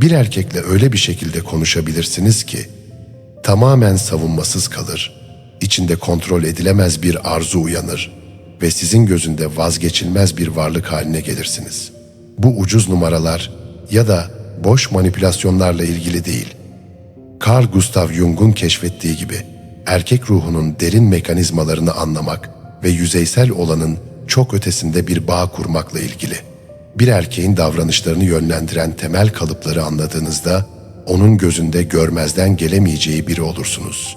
Bir erkekle öyle bir şekilde konuşabilirsiniz ki tamamen savunmasız kalır, içinde kontrol edilemez bir arzu uyanır ve sizin gözünde vazgeçilmez bir varlık haline gelirsiniz. Bu ucuz numaralar ya da boş manipülasyonlarla ilgili değil. Carl Gustav Jung'un keşfettiği gibi erkek ruhunun derin mekanizmalarını anlamak ve yüzeysel olanın çok ötesinde bir bağ kurmakla ilgili. Bir erkeğin davranışlarını yönlendiren temel kalıpları anladığınızda onun gözünde görmezden gelemeyeceği biri olursunuz.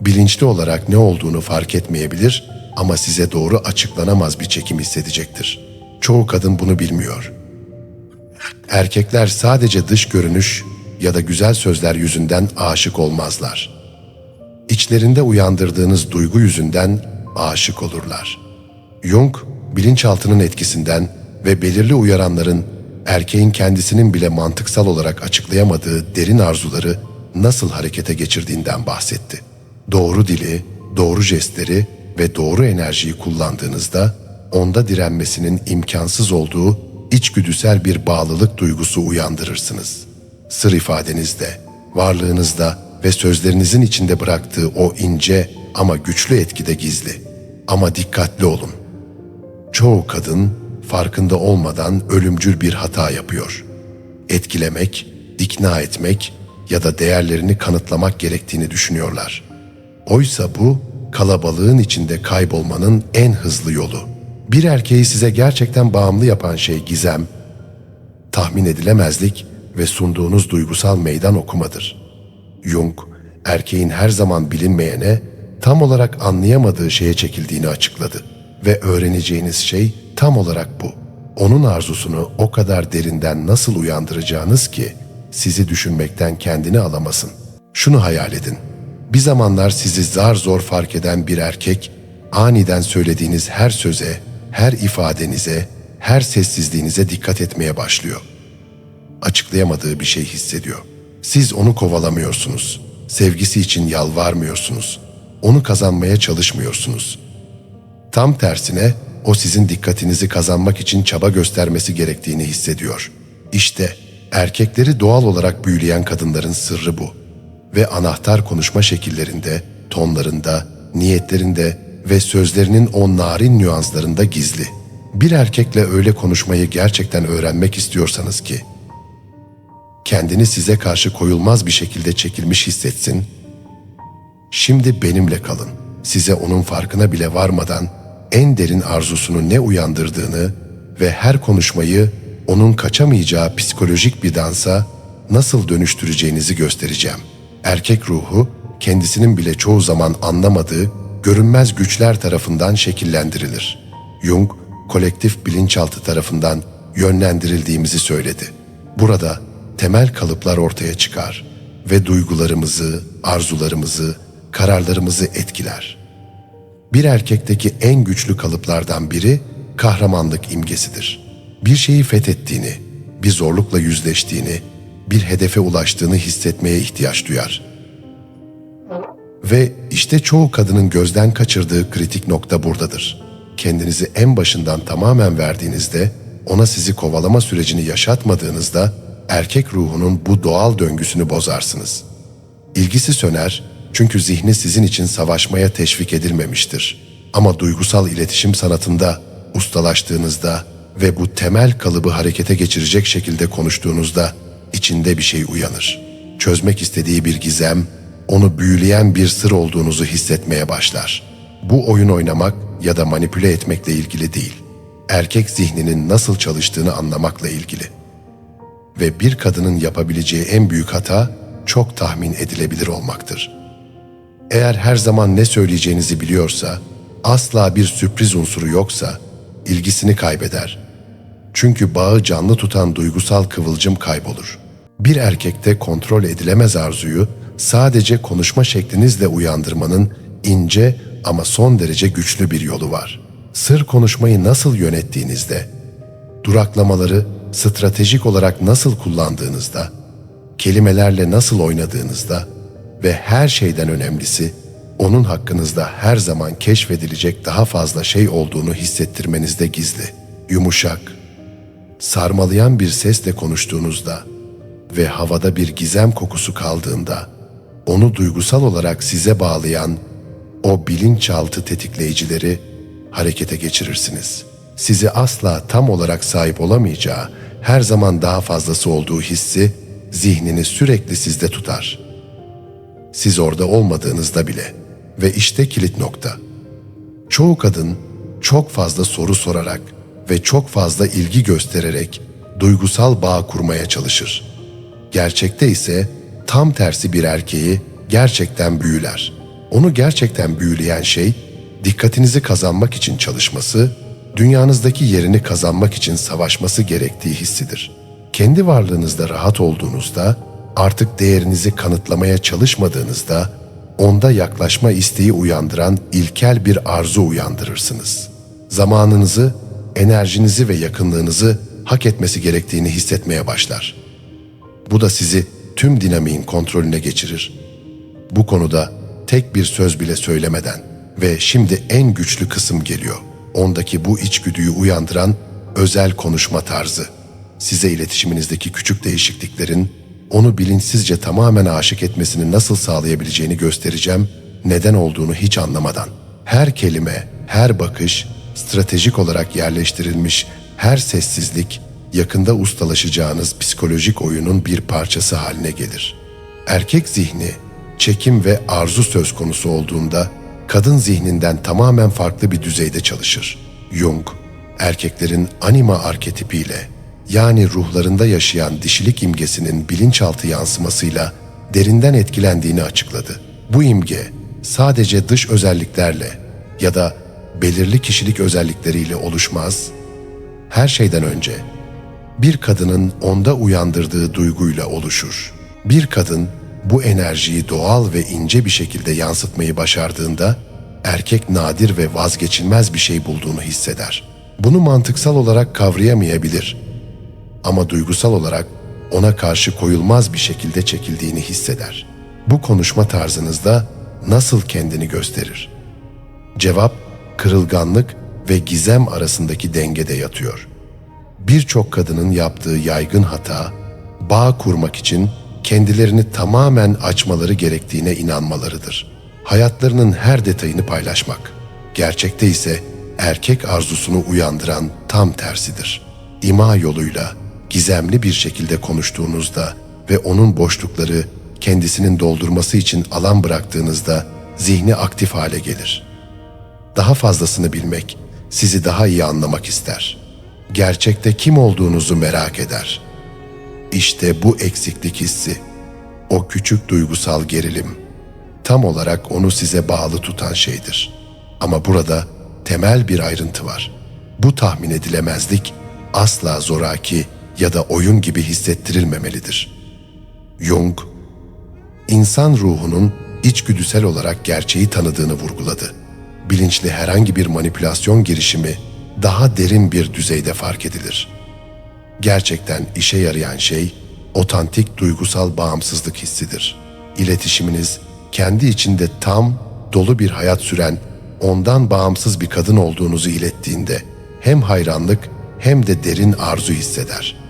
Bilinçli olarak ne olduğunu fark etmeyebilir ama size doğru açıklanamaz bir çekim hissedecektir. Çoğu kadın bunu bilmiyor. Erkekler sadece dış görünüş ya da güzel sözler yüzünden aşık olmazlar. İçlerinde uyandırdığınız duygu yüzünden aşık olurlar. Jung, bilinçaltının etkisinden ve belirli uyaranların erkeğin kendisinin bile mantıksal olarak açıklayamadığı derin arzuları nasıl harekete geçirdiğinden bahsetti. Doğru dili, doğru jestleri ve doğru enerjiyi kullandığınızda onda direnmesinin imkansız olduğu içgüdüsel bir bağlılık duygusu uyandırırsınız. Sır ifadenizde, varlığınızda ve sözlerinizin içinde bıraktığı o ince ama güçlü etkide gizli. Ama dikkatli olun. Çoğu kadın farkında olmadan ölümcül bir hata yapıyor. Etkilemek, ikna etmek ya da değerlerini kanıtlamak gerektiğini düşünüyorlar. Oysa bu kalabalığın içinde kaybolmanın en hızlı yolu. Bir erkeği size gerçekten bağımlı yapan şey gizem, tahmin edilemezlik ve sunduğunuz duygusal meydan okumadır. Jung, erkeğin her zaman bilinmeyene, tam olarak anlayamadığı şeye çekildiğini açıkladı ve öğreneceğiniz şey tam olarak bu. Onun arzusunu o kadar derinden nasıl uyandıracağınız ki sizi düşünmekten kendini alamasın. Şunu hayal edin. Bir zamanlar sizi zar zor fark eden bir erkek aniden söylediğiniz her söze, her ifadenize, her sessizliğinize dikkat etmeye başlıyor. Açıklayamadığı bir şey hissediyor. Siz onu kovalamıyorsunuz. Sevgisi için yalvarmıyorsunuz. Onu kazanmaya çalışmıyorsunuz. Tam tersine o sizin dikkatinizi kazanmak için çaba göstermesi gerektiğini hissediyor. İşte erkekleri doğal olarak büyüleyen kadınların sırrı bu. Ve anahtar konuşma şekillerinde, tonlarında, niyetlerinde ve sözlerinin o narin nüanslarında gizli. Bir erkekle öyle konuşmayı gerçekten öğrenmek istiyorsanız ki, kendini size karşı koyulmaz bir şekilde çekilmiş hissetsin, şimdi benimle kalın. Size onun farkına bile varmadan en derin arzusunu ne uyandırdığını ve her konuşmayı onun kaçamayacağı psikolojik bir dansa nasıl dönüştüreceğinizi göstereceğim. Erkek ruhu kendisinin bile çoğu zaman anlamadığı görünmez güçler tarafından şekillendirilir. Jung, kolektif bilinçaltı tarafından yönlendirildiğimizi söyledi. Burada temel kalıplar ortaya çıkar ve duygularımızı, arzularımızı, kararlarımızı etkiler. Bir erkekteki en güçlü kalıplardan biri kahramanlık imgesidir. Bir şeyi fethettiğini, bir zorlukla yüzleştiğini, bir hedefe ulaştığını hissetmeye ihtiyaç duyar. Ve işte çoğu kadının gözden kaçırdığı kritik nokta buradadır. Kendinizi en başından tamamen verdiğinizde, ona sizi kovalama sürecini yaşatmadığınızda erkek ruhunun bu doğal döngüsünü bozarsınız. İlgisi söner çünkü zihni sizin için savaşmaya teşvik edilmemiştir. Ama duygusal iletişim sanatında ustalaştığınızda ve bu temel kalıbı harekete geçirecek şekilde konuştuğunuzda içinde bir şey uyanır. Çözmek istediği bir gizem, onu büyüleyen bir sır olduğunuzu hissetmeye başlar. Bu oyun oynamak ya da manipüle etmekle ilgili değil. Erkek zihninin nasıl çalıştığını anlamakla ilgili. Ve bir kadının yapabileceği en büyük hata çok tahmin edilebilir olmaktır. Eğer her zaman ne söyleyeceğinizi biliyorsa, asla bir sürpriz unsuru yoksa ilgisini kaybeder. Çünkü bağı canlı tutan duygusal kıvılcım kaybolur. Bir erkekte kontrol edilemez arzuyu sadece konuşma şeklinizle uyandırmanın ince ama son derece güçlü bir yolu var. Sır konuşmayı nasıl yönettiğinizde, duraklamaları stratejik olarak nasıl kullandığınızda, kelimelerle nasıl oynadığınızda ve her şeyden önemlisi onun hakkınızda her zaman keşfedilecek daha fazla şey olduğunu hissettirmenizde gizli, yumuşak, sarmalayan bir sesle konuştuğunuzda ve havada bir gizem kokusu kaldığında onu duygusal olarak size bağlayan o bilinçaltı tetikleyicileri harekete geçirirsiniz. Sizi asla tam olarak sahip olamayacağı, her zaman daha fazlası olduğu hissi zihnini sürekli sizde tutar. Siz orada olmadığınızda bile ve işte kilit nokta. Çoğu kadın çok fazla soru sorarak ve çok fazla ilgi göstererek duygusal bağ kurmaya çalışır. Gerçekte ise tam tersi bir erkeği gerçekten büyüler. Onu gerçekten büyüleyen şey dikkatinizi kazanmak için çalışması, dünyanızdaki yerini kazanmak için savaşması gerektiği hissidir. Kendi varlığınızda rahat olduğunuzda, artık değerinizi kanıtlamaya çalışmadığınızda onda yaklaşma isteği uyandıran ilkel bir arzu uyandırırsınız. Zamanınızı, enerjinizi ve yakınlığınızı hak etmesi gerektiğini hissetmeye başlar. Bu da sizi tüm dinamiğin kontrolüne geçirir. Bu konuda tek bir söz bile söylemeden ve şimdi en güçlü kısım geliyor. Ondaki bu içgüdüyü uyandıran özel konuşma tarzı. Size iletişiminizdeki küçük değişikliklerin onu bilinçsizce tamamen aşık etmesini nasıl sağlayabileceğini göstereceğim, neden olduğunu hiç anlamadan. Her kelime, her bakış, stratejik olarak yerleştirilmiş her sessizlik, yakında ustalaşacağınız psikolojik oyunun bir parçası haline gelir. Erkek zihni, çekim ve arzu söz konusu olduğunda kadın zihninden tamamen farklı bir düzeyde çalışır. Jung, erkeklerin anima arketipiyle yani ruhlarında yaşayan dişilik imgesinin bilinçaltı yansımasıyla derinden etkilendiğini açıkladı. Bu imge sadece dış özelliklerle ya da belirli kişilik özellikleriyle oluşmaz. Her şeyden önce bir kadının onda uyandırdığı duyguyla oluşur. Bir kadın bu enerjiyi doğal ve ince bir şekilde yansıtmayı başardığında erkek nadir ve vazgeçilmez bir şey bulduğunu hisseder. Bunu mantıksal olarak kavrayamayabilir ama duygusal olarak ona karşı koyulmaz bir şekilde çekildiğini hisseder. Bu konuşma tarzınızda nasıl kendini gösterir? Cevap kırılganlık ve gizem arasındaki dengede yatıyor. Birçok kadının yaptığı yaygın hata bağ kurmak için kendilerini tamamen açmaları gerektiğine inanmalarıdır. Hayatlarının her detayını paylaşmak. Gerçekte ise erkek arzusunu uyandıran tam tersidir. İma yoluyla gizemli bir şekilde konuştuğunuzda ve onun boşlukları kendisinin doldurması için alan bıraktığınızda zihni aktif hale gelir. Daha fazlasını bilmek, sizi daha iyi anlamak ister. Gerçekte kim olduğunuzu merak eder. İşte bu eksiklik hissi, o küçük duygusal gerilim, tam olarak onu size bağlı tutan şeydir. Ama burada temel bir ayrıntı var. Bu tahmin edilemezlik asla zoraki ya da oyun gibi hissettirilmemelidir. Jung, insan ruhunun içgüdüsel olarak gerçeği tanıdığını vurguladı. Bilinçli herhangi bir manipülasyon girişimi daha derin bir düzeyde fark edilir. Gerçekten işe yarayan şey otantik duygusal bağımsızlık hissidir. İletişiminiz kendi içinde tam, dolu bir hayat süren, ondan bağımsız bir kadın olduğunuzu ilettiğinde hem hayranlık hem de derin arzu hisseder.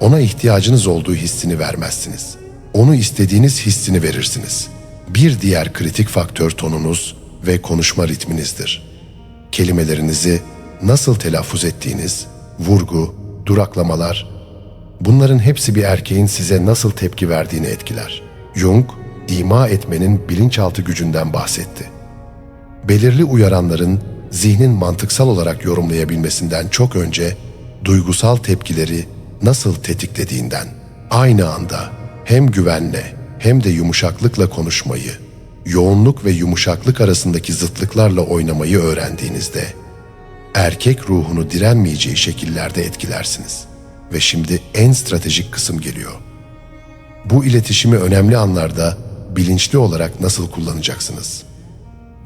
Ona ihtiyacınız olduğu hissini vermezsiniz. Onu istediğiniz hissini verirsiniz. Bir diğer kritik faktör tonunuz ve konuşma ritminizdir. Kelimelerinizi nasıl telaffuz ettiğiniz, vurgu, duraklamalar, bunların hepsi bir erkeğin size nasıl tepki verdiğini etkiler. Jung, ima etmenin bilinçaltı gücünden bahsetti. Belirli uyaranların zihnin mantıksal olarak yorumlayabilmesinden çok önce duygusal tepkileri nasıl tetiklediğinden, aynı anda hem güvenle hem de yumuşaklıkla konuşmayı, yoğunluk ve yumuşaklık arasındaki zıtlıklarla oynamayı öğrendiğinizde, erkek ruhunu direnmeyeceği şekillerde etkilersiniz. Ve şimdi en stratejik kısım geliyor. Bu iletişimi önemli anlarda bilinçli olarak nasıl kullanacaksınız?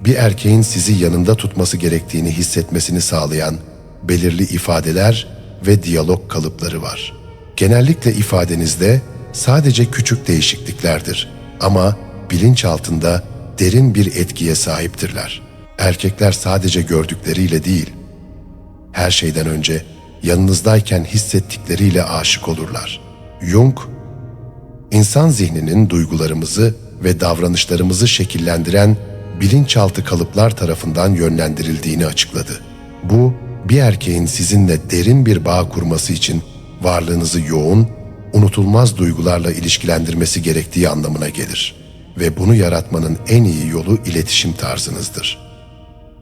Bir erkeğin sizi yanında tutması gerektiğini hissetmesini sağlayan belirli ifadeler ve diyalog kalıpları var. Genellikle ifadenizde sadece küçük değişikliklerdir ama bilinç altında derin bir etkiye sahiptirler. Erkekler sadece gördükleriyle değil, her şeyden önce yanınızdayken hissettikleriyle aşık olurlar. Jung, insan zihninin duygularımızı ve davranışlarımızı şekillendiren bilinçaltı kalıplar tarafından yönlendirildiğini açıkladı. Bu, bir erkeğin sizinle derin bir bağ kurması için varlığınızı yoğun, unutulmaz duygularla ilişkilendirmesi gerektiği anlamına gelir ve bunu yaratmanın en iyi yolu iletişim tarzınızdır.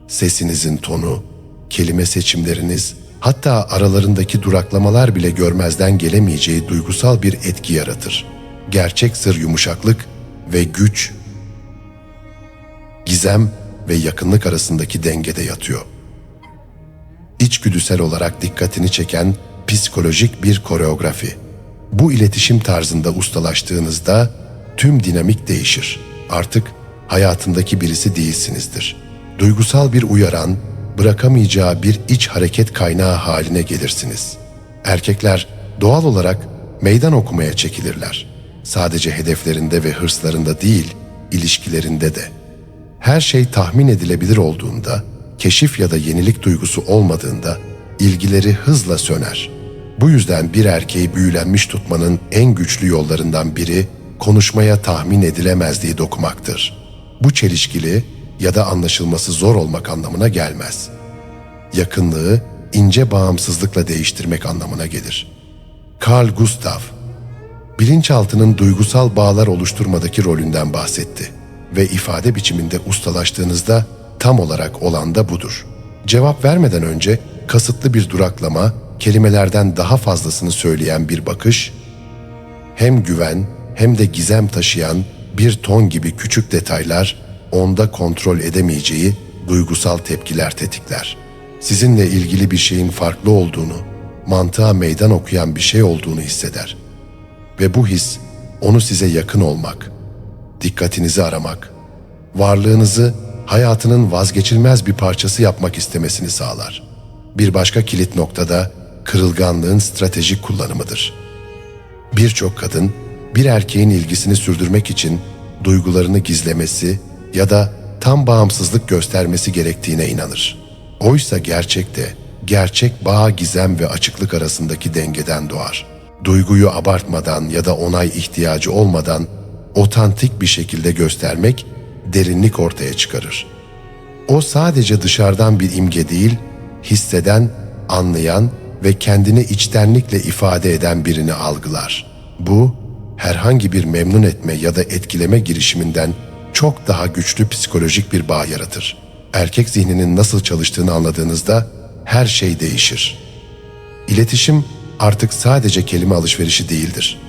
Sesinizin tonu, kelime seçimleriniz, hatta aralarındaki duraklamalar bile görmezden gelemeyeceği duygusal bir etki yaratır. Gerçek sır yumuşaklık ve güç, gizem ve yakınlık arasındaki dengede yatıyor. İçgüdüsel olarak dikkatini çeken psikolojik bir koreografi. Bu iletişim tarzında ustalaştığınızda tüm dinamik değişir. Artık hayatındaki birisi değilsinizdir. Duygusal bir uyaran, bırakamayacağı bir iç hareket kaynağı haline gelirsiniz. Erkekler doğal olarak meydan okumaya çekilirler. Sadece hedeflerinde ve hırslarında değil, ilişkilerinde de. Her şey tahmin edilebilir olduğunda, keşif ya da yenilik duygusu olmadığında ilgileri hızla söner. Bu yüzden bir erkeği büyülenmiş tutmanın en güçlü yollarından biri konuşmaya tahmin edilemezliği dokumaktır. Bu çelişkili ya da anlaşılması zor olmak anlamına gelmez. Yakınlığı ince bağımsızlıkla değiştirmek anlamına gelir. Carl Gustav, bilinçaltının duygusal bağlar oluşturmadaki rolünden bahsetti ve ifade biçiminde ustalaştığınızda tam olarak olan da budur. Cevap vermeden önce kasıtlı bir duraklama, kelimelerden daha fazlasını söyleyen bir bakış, hem güven hem de gizem taşıyan bir ton gibi küçük detaylar onda kontrol edemeyeceği duygusal tepkiler tetikler. Sizinle ilgili bir şeyin farklı olduğunu, mantığa meydan okuyan bir şey olduğunu hisseder. Ve bu his onu size yakın olmak, dikkatinizi aramak, varlığınızı hayatının vazgeçilmez bir parçası yapmak istemesini sağlar. Bir başka kilit noktada kırılganlığın stratejik kullanımıdır. Birçok kadın bir erkeğin ilgisini sürdürmek için duygularını gizlemesi ya da tam bağımsızlık göstermesi gerektiğine inanır. Oysa gerçekte gerçek bağ gizem ve açıklık arasındaki dengeden doğar. Duyguyu abartmadan ya da onay ihtiyacı olmadan otantik bir şekilde göstermek derinlik ortaya çıkarır. O sadece dışarıdan bir imge değil, hisseden, anlayan ve kendini içtenlikle ifade eden birini algılar. Bu, herhangi bir memnun etme ya da etkileme girişiminden çok daha güçlü psikolojik bir bağ yaratır. Erkek zihninin nasıl çalıştığını anladığınızda her şey değişir. İletişim artık sadece kelime alışverişi değildir.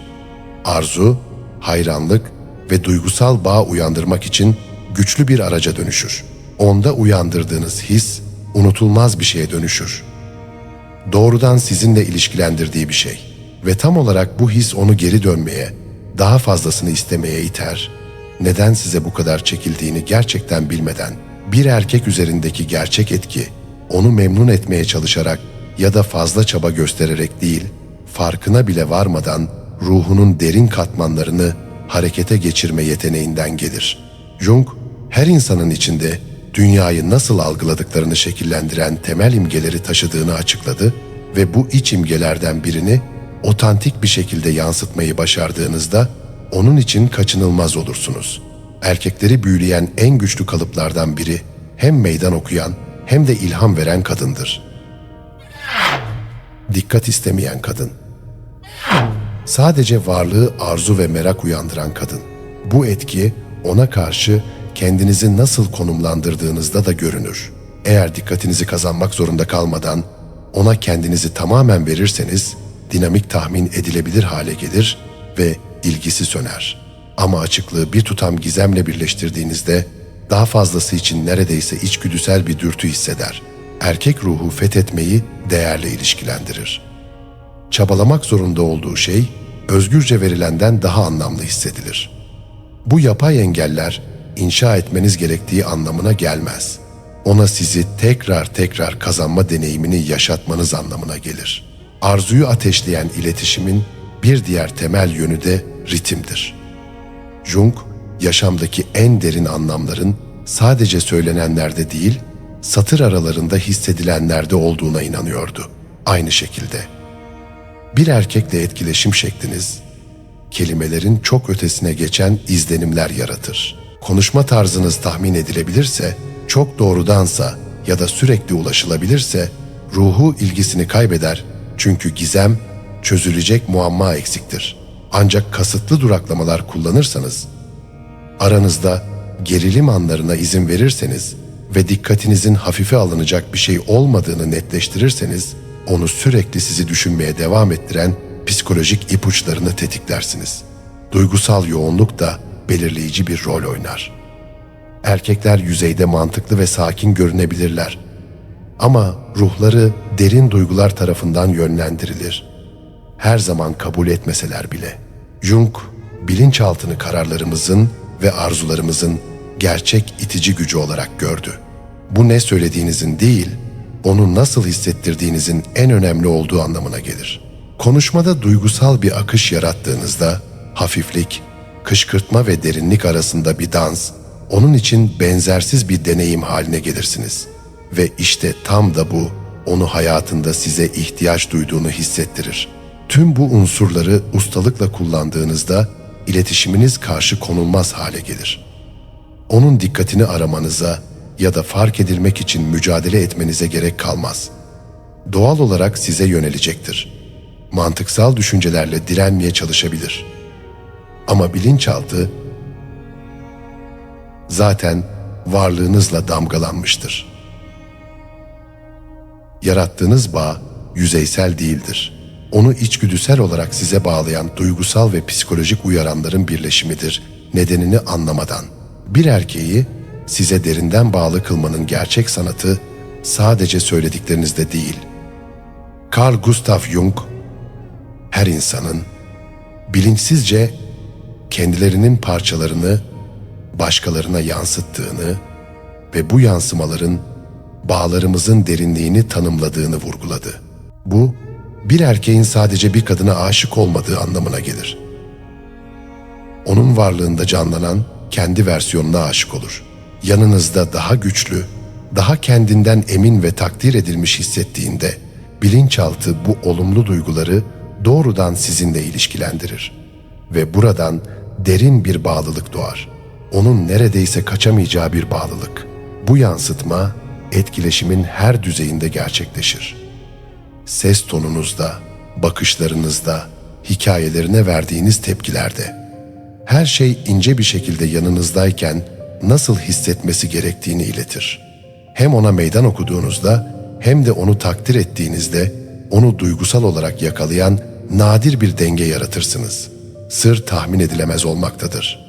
Arzu, hayranlık ve duygusal bağ uyandırmak için güçlü bir araca dönüşür. Onda uyandırdığınız his unutulmaz bir şeye dönüşür. Doğrudan sizinle ilişkilendirdiği bir şey ve tam olarak bu his onu geri dönmeye, daha fazlasını istemeye iter. Neden size bu kadar çekildiğini gerçekten bilmeden bir erkek üzerindeki gerçek etki onu memnun etmeye çalışarak ya da fazla çaba göstererek değil, farkına bile varmadan ruhunun derin katmanlarını harekete geçirme yeteneğinden gelir. Jung, her insanın içinde dünyayı nasıl algıladıklarını şekillendiren temel imgeleri taşıdığını açıkladı ve bu iç imgelerden birini otantik bir şekilde yansıtmayı başardığınızda onun için kaçınılmaz olursunuz. Erkekleri büyüleyen en güçlü kalıplardan biri hem meydan okuyan hem de ilham veren kadındır. Dikkat istemeyen kadın. Sadece varlığı arzu ve merak uyandıran kadın. Bu etki ona karşı kendinizi nasıl konumlandırdığınızda da görünür. Eğer dikkatinizi kazanmak zorunda kalmadan ona kendinizi tamamen verirseniz dinamik tahmin edilebilir hale gelir ve ilgisi söner. Ama açıklığı bir tutam gizemle birleştirdiğinizde daha fazlası için neredeyse içgüdüsel bir dürtü hisseder. Erkek ruhu fethetmeyi değerle ilişkilendirir. Çabalamak zorunda olduğu şey özgürce verilenden daha anlamlı hissedilir. Bu yapay engeller inşa etmeniz gerektiği anlamına gelmez. Ona sizi tekrar tekrar kazanma deneyimini yaşatmanız anlamına gelir. Arzuyu ateşleyen iletişimin bir diğer temel yönü de ritimdir. Jung, yaşamdaki en derin anlamların sadece söylenenlerde değil, satır aralarında hissedilenlerde olduğuna inanıyordu. Aynı şekilde bir erkekle etkileşim şekliniz kelimelerin çok ötesine geçen izlenimler yaratır. Konuşma tarzınız tahmin edilebilirse, çok doğrudansa ya da sürekli ulaşılabilirse ruhu ilgisini kaybeder çünkü gizem çözülecek muamma eksiktir. Ancak kasıtlı duraklamalar kullanırsanız, aranızda gerilim anlarına izin verirseniz ve dikkatinizin hafife alınacak bir şey olmadığını netleştirirseniz, onu sürekli sizi düşünmeye devam ettiren psikolojik ipuçlarını tetiklersiniz. Duygusal yoğunluk da belirleyici bir rol oynar. Erkekler yüzeyde mantıklı ve sakin görünebilirler. Ama ruhları derin duygular tarafından yönlendirilir. Her zaman kabul etmeseler bile. Jung, bilinçaltını kararlarımızın ve arzularımızın gerçek itici gücü olarak gördü. Bu ne söylediğinizin değil, onu nasıl hissettirdiğinizin en önemli olduğu anlamına gelir. Konuşmada duygusal bir akış yarattığınızda hafiflik, kışkırtma ve derinlik arasında bir dans, onun için benzersiz bir deneyim haline gelirsiniz. Ve işte tam da bu onu hayatında size ihtiyaç duyduğunu hissettirir. Tüm bu unsurları ustalıkla kullandığınızda iletişiminiz karşı konulmaz hale gelir. Onun dikkatini aramanıza ya da fark edilmek için mücadele etmenize gerek kalmaz. Doğal olarak size yönelecektir. Mantıksal düşüncelerle direnmeye çalışabilir. Ama bilinçaltı zaten varlığınızla damgalanmıştır. Yarattığınız bağ yüzeysel değildir. Onu içgüdüsel olarak size bağlayan duygusal ve psikolojik uyaranların birleşimidir, nedenini anlamadan. Bir erkeği size derinden bağlı kılmanın gerçek sanatı sadece söylediklerinizde değil. Carl Gustav Jung, her insanın bilinçsizce kendilerinin parçalarını başkalarına yansıttığını ve bu yansımaların bağlarımızın derinliğini tanımladığını vurguladı. Bu, bir erkeğin sadece bir kadına aşık olmadığı anlamına gelir. Onun varlığında canlanan kendi versiyonuna aşık olur. Yanınızda daha güçlü, daha kendinden emin ve takdir edilmiş hissettiğinde bilinçaltı bu olumlu duyguları doğrudan sizinle ilişkilendirir ve buradan derin bir bağlılık doğar. Onun neredeyse kaçamayacağı bir bağlılık. Bu yansıtma etkileşimin her düzeyinde gerçekleşir. Ses tonunuzda, bakışlarınızda, hikayelerine verdiğiniz tepkilerde. Her şey ince bir şekilde yanınızdayken nasıl hissetmesi gerektiğini iletir. Hem ona meydan okuduğunuzda hem de onu takdir ettiğinizde onu duygusal olarak yakalayan nadir bir denge yaratırsınız. Sır tahmin edilemez olmaktadır.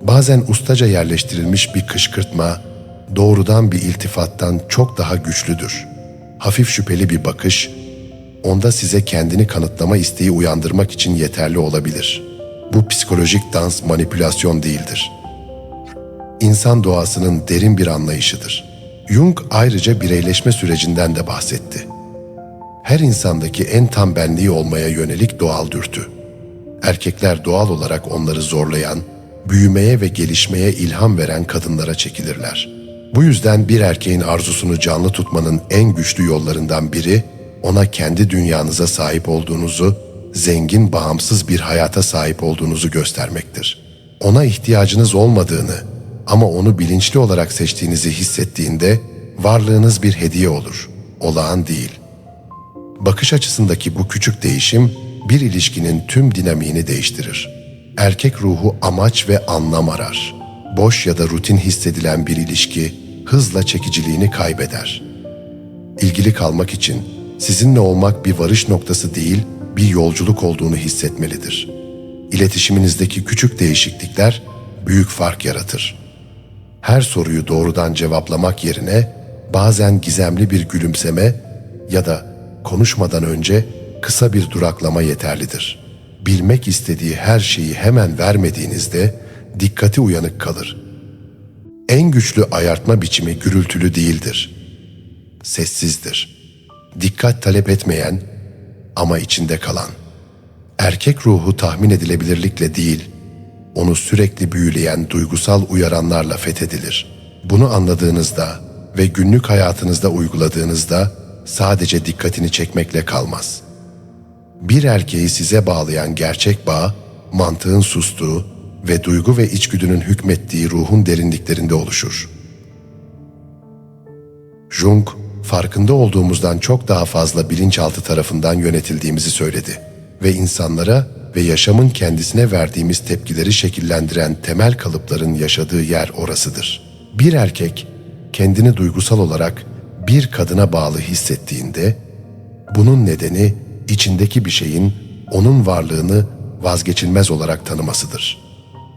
Bazen ustaca yerleştirilmiş bir kışkırtma doğrudan bir iltifattan çok daha güçlüdür. Hafif şüpheli bir bakış onda size kendini kanıtlama isteği uyandırmak için yeterli olabilir. Bu psikolojik dans manipülasyon değildir. İnsan doğasının derin bir anlayışıdır. Jung ayrıca bireyleşme sürecinden de bahsetti. Her insandaki en tam benliği olmaya yönelik doğal dürtü. Erkekler doğal olarak onları zorlayan, büyümeye ve gelişmeye ilham veren kadınlara çekilirler. Bu yüzden bir erkeğin arzusunu canlı tutmanın en güçlü yollarından biri ona kendi dünyanıza sahip olduğunuzu, zengin, bağımsız bir hayata sahip olduğunuzu göstermektir. Ona ihtiyacınız olmadığını ama onu bilinçli olarak seçtiğinizi hissettiğinde varlığınız bir hediye olur, olağan değil. Bakış açısındaki bu küçük değişim bir ilişkinin tüm dinamiğini değiştirir. Erkek ruhu amaç ve anlam arar. Boş ya da rutin hissedilen bir ilişki hızla çekiciliğini kaybeder. İlgili kalmak için sizinle olmak bir varış noktası değil, bir yolculuk olduğunu hissetmelidir. İletişiminizdeki küçük değişiklikler büyük fark yaratır. Her soruyu doğrudan cevaplamak yerine bazen gizemli bir gülümseme ya da konuşmadan önce kısa bir duraklama yeterlidir. Bilmek istediği her şeyi hemen vermediğinizde dikkati uyanık kalır. En güçlü ayartma biçimi gürültülü değildir. Sessizdir. Dikkat talep etmeyen ama içinde kalan. Erkek ruhu tahmin edilebilirlikle değil, onu sürekli büyüleyen duygusal uyaranlarla fethedilir. Bunu anladığınızda ve günlük hayatınızda uyguladığınızda sadece dikkatini çekmekle kalmaz. Bir erkeği size bağlayan gerçek bağ mantığın sustuğu ve duygu ve içgüdünün hükmettiği ruhun derinliklerinde oluşur. Jung, farkında olduğumuzdan çok daha fazla bilinçaltı tarafından yönetildiğimizi söyledi ve insanlara ve yaşamın kendisine verdiğimiz tepkileri şekillendiren temel kalıpların yaşadığı yer orasıdır. Bir erkek kendini duygusal olarak bir kadına bağlı hissettiğinde bunun nedeni içindeki bir şeyin onun varlığını vazgeçilmez olarak tanımasıdır.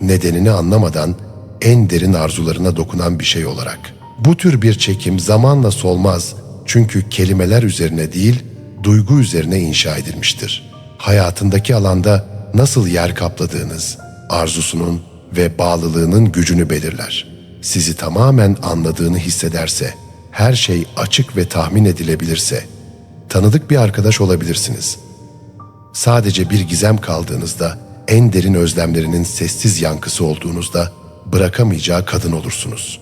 Nedenini anlamadan en derin arzularına dokunan bir şey olarak. Bu tür bir çekim zamanla solmaz çünkü kelimeler üzerine değil, duygu üzerine inşa edilmiştir. Hayatındaki alanda nasıl yer kapladığınız, arzusunun ve bağlılığının gücünü belirler. Sizi tamamen anladığını hissederse, her şey açık ve tahmin edilebilirse, tanıdık bir arkadaş olabilirsiniz. Sadece bir gizem kaldığınızda, en derin özlemlerinin sessiz yankısı olduğunuzda bırakamayacağı kadın olursunuz.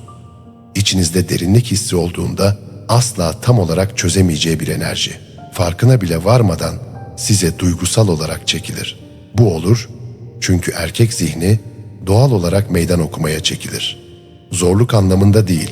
İçinizde derinlik hissi olduğunda asla tam olarak çözemeyeceği bir enerji. Farkına bile varmadan size duygusal olarak çekilir. Bu olur çünkü erkek zihni doğal olarak meydan okumaya çekilir. Zorluk anlamında değil,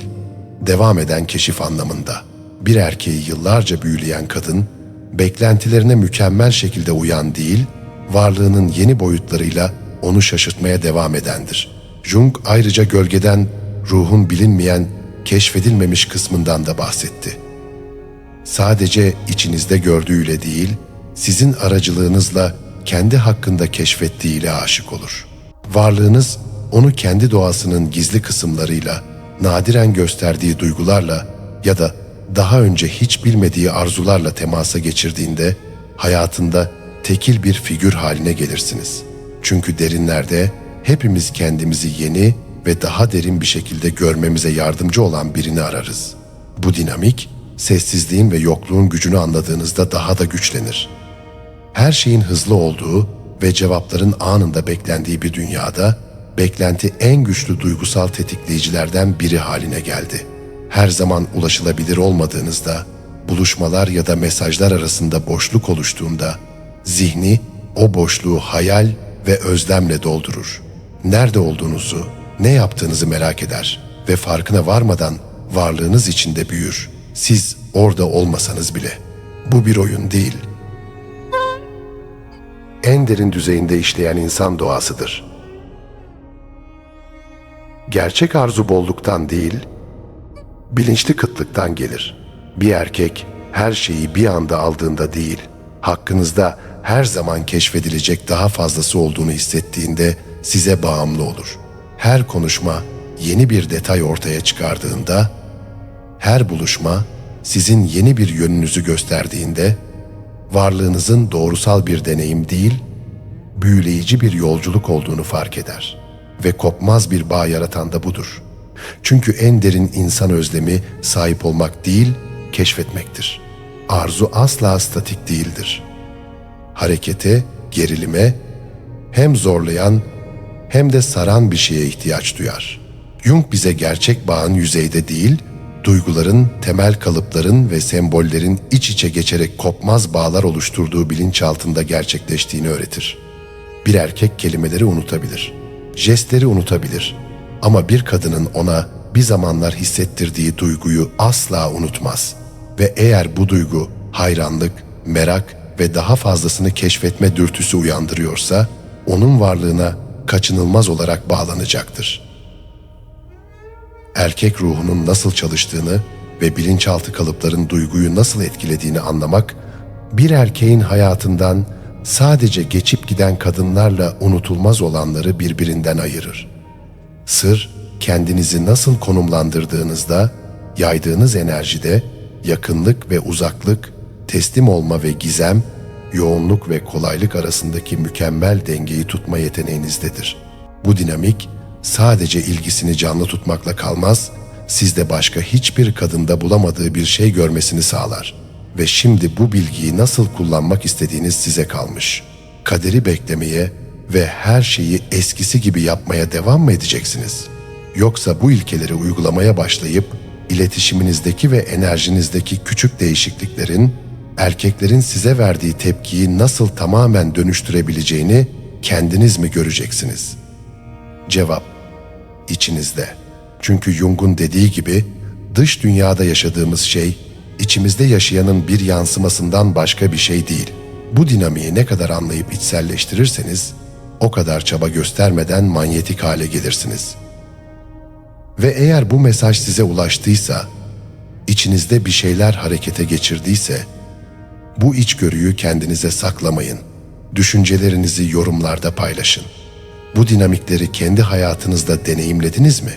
devam eden keşif anlamında. Bir erkeği yıllarca büyüleyen kadın, beklentilerine mükemmel şekilde uyan değil, varlığının yeni boyutlarıyla onu şaşırtmaya devam edendir. Jung ayrıca gölgeden ruhun bilinmeyen, keşfedilmemiş kısmından da bahsetti. Sadece içinizde gördüğüyle değil, sizin aracılığınızla kendi hakkında keşfettiğiyle aşık olur. Varlığınız onu kendi doğasının gizli kısımlarıyla, nadiren gösterdiği duygularla ya da daha önce hiç bilmediği arzularla temasa geçirdiğinde hayatında tekil bir figür haline gelirsiniz. Çünkü derinlerde hepimiz kendimizi yeni ve daha derin bir şekilde görmemize yardımcı olan birini ararız. Bu dinamik, sessizliğin ve yokluğun gücünü anladığınızda daha da güçlenir. Her şeyin hızlı olduğu ve cevapların anında beklendiği bir dünyada, beklenti en güçlü duygusal tetikleyicilerden biri haline geldi. Her zaman ulaşılabilir olmadığınızda, buluşmalar ya da mesajlar arasında boşluk oluştuğunda, zihni o boşluğu hayal ve özlemle doldurur. Nerede olduğunuzu, ne yaptığınızı merak eder ve farkına varmadan varlığınız içinde büyür. Siz orada olmasanız bile. Bu bir oyun değil. En derin düzeyinde işleyen insan doğasıdır. Gerçek arzu bolluktan değil, bilinçli kıtlıktan gelir. Bir erkek her şeyi bir anda aldığında değil, hakkınızda her zaman keşfedilecek daha fazlası olduğunu hissettiğinde size bağımlı olur. Her konuşma yeni bir detay ortaya çıkardığında, her buluşma sizin yeni bir yönünüzü gösterdiğinde, varlığınızın doğrusal bir deneyim değil, büyüleyici bir yolculuk olduğunu fark eder ve kopmaz bir bağ yaratan da budur. Çünkü en derin insan özlemi sahip olmak değil, keşfetmektir. Arzu asla statik değildir. Harekete, gerilime hem zorlayan hem de saran bir şeye ihtiyaç duyar. Jung bize gerçek bağın yüzeyde değil, duyguların, temel kalıpların ve sembollerin iç içe geçerek kopmaz bağlar oluşturduğu bilinçaltında gerçekleştiğini öğretir. Bir erkek kelimeleri unutabilir, jestleri unutabilir ama bir kadının ona bir zamanlar hissettirdiği duyguyu asla unutmaz. Ve eğer bu duygu hayranlık, merak ve daha fazlasını keşfetme dürtüsü uyandırıyorsa, onun varlığına kaçınılmaz olarak bağlanacaktır. Erkek ruhunun nasıl çalıştığını ve bilinçaltı kalıpların duyguyu nasıl etkilediğini anlamak, bir erkeğin hayatından sadece geçip giden kadınlarla unutulmaz olanları birbirinden ayırır. Sır, kendinizi nasıl konumlandırdığınızda, yaydığınız enerjide yakınlık ve uzaklık, teslim olma ve gizem, yoğunluk ve kolaylık arasındaki mükemmel dengeyi tutma yeteneğinizdedir. Bu dinamik sadece ilgisini canlı tutmakla kalmaz, sizde başka hiçbir kadında bulamadığı bir şey görmesini sağlar. Ve şimdi bu bilgiyi nasıl kullanmak istediğiniz size kalmış. Kaderi beklemeye ve her şeyi eskisi gibi yapmaya devam mı edeceksiniz? Yoksa bu ilkeleri uygulamaya başlayıp iletişiminizdeki ve enerjinizdeki küçük değişikliklerin erkeklerin size verdiği tepkiyi nasıl tamamen dönüştürebileceğini kendiniz mi göreceksiniz? Cevap içinizde. Çünkü Jung'un dediği gibi dış dünyada yaşadığımız şey içimizde yaşayanın bir yansımasından başka bir şey değil. Bu dinamiği ne kadar anlayıp içselleştirirseniz o kadar çaba göstermeden manyetik hale gelirsiniz. Ve eğer bu mesaj size ulaştıysa, içinizde bir şeyler harekete geçirdiyse, bu içgörüyü kendinize saklamayın. Düşüncelerinizi yorumlarda paylaşın. Bu dinamikleri kendi hayatınızda deneyimlediniz mi?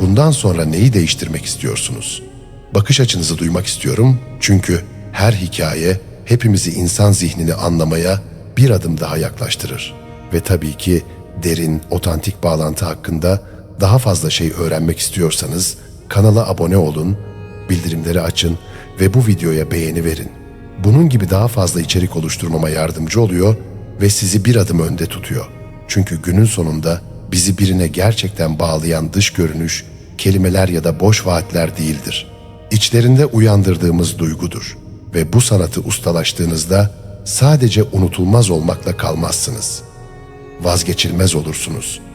Bundan sonra neyi değiştirmek istiyorsunuz? Bakış açınızı duymak istiyorum çünkü her hikaye hepimizi insan zihnini anlamaya bir adım daha yaklaştırır. Ve tabii ki derin, otantik bağlantı hakkında daha fazla şey öğrenmek istiyorsanız kanala abone olun, bildirimleri açın ve bu videoya beğeni verin. Bunun gibi daha fazla içerik oluşturmama yardımcı oluyor ve sizi bir adım önde tutuyor. Çünkü günün sonunda bizi birine gerçekten bağlayan dış görünüş, kelimeler ya da boş vaatler değildir. İçlerinde uyandırdığımız duygudur ve bu sanatı ustalaştığınızda sadece unutulmaz olmakla kalmazsınız. Vazgeçilmez olursunuz.''